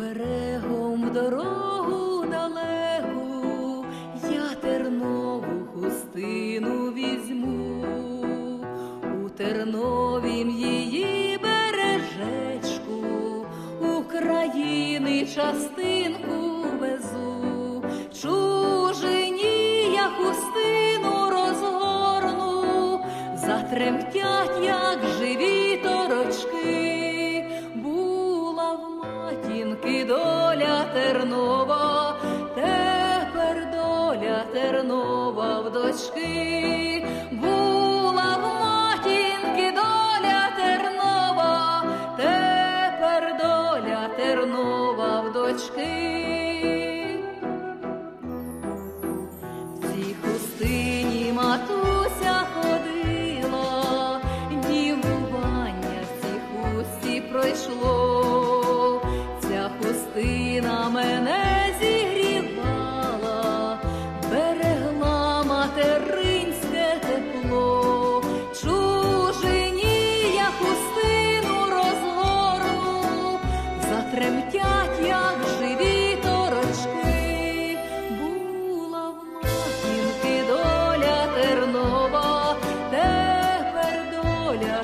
берегом дорогу далеку, я тернову хустину візьму, у терновім її бережечку, України частинку везу, чужині я хустину розгорну, затремтять, як живі. і доля тернова, тепер доля тернова в дочки.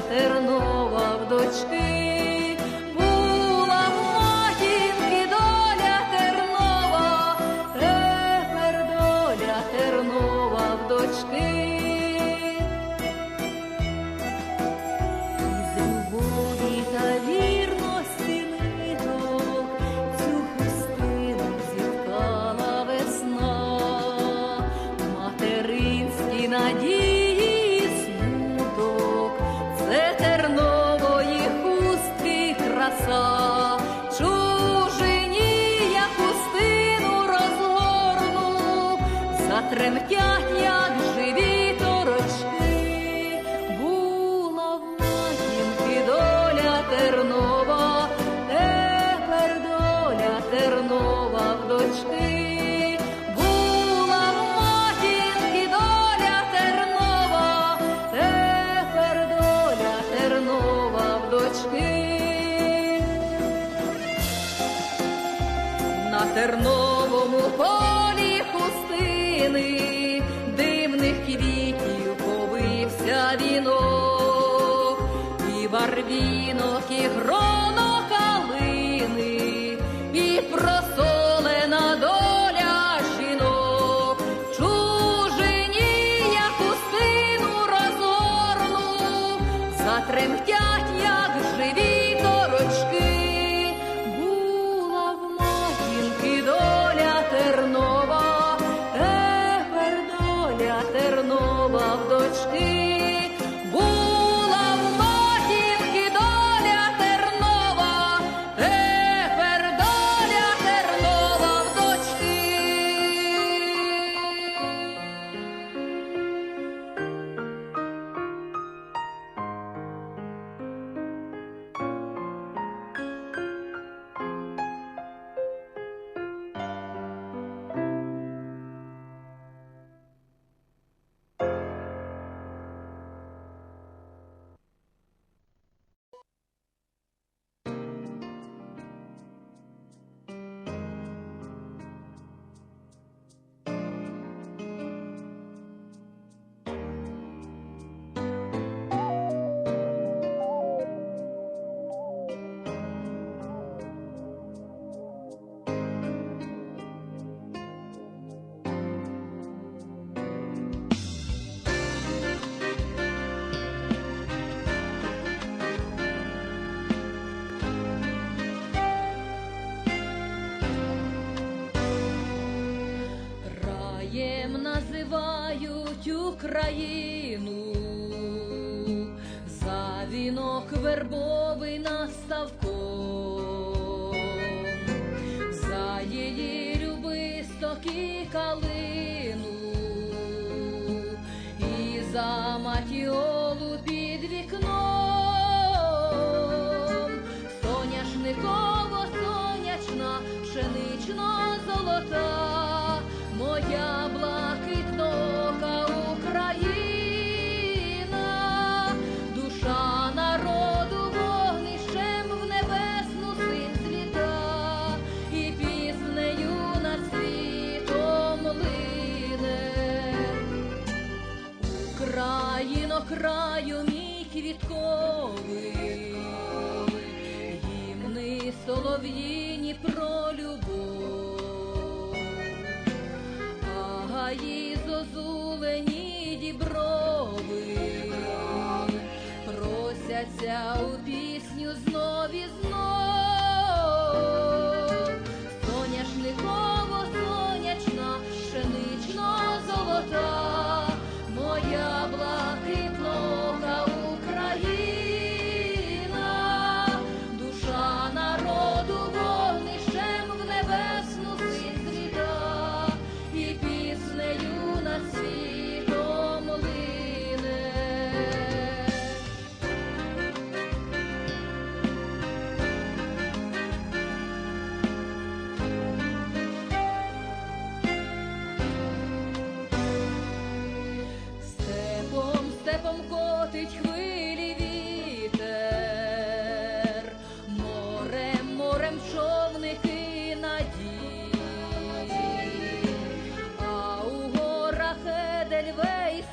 Тернова в дочки. терновому полі пустини, дивних квітів повився вінок, і барвінок, і гроно калини, і просолена доля жінок, чужині я хустину розорну, затремтя. Steve. країну, за вінок вербовий настав кон, за її любисток і калину і за. краю мій квітковий, гімни солов'їні про любов.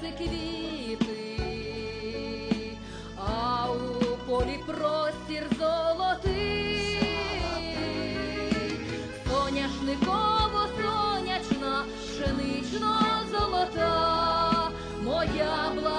принесли квіти, а у полі простір золотий, соняшниково сонячна, пшенично золота, моя блага.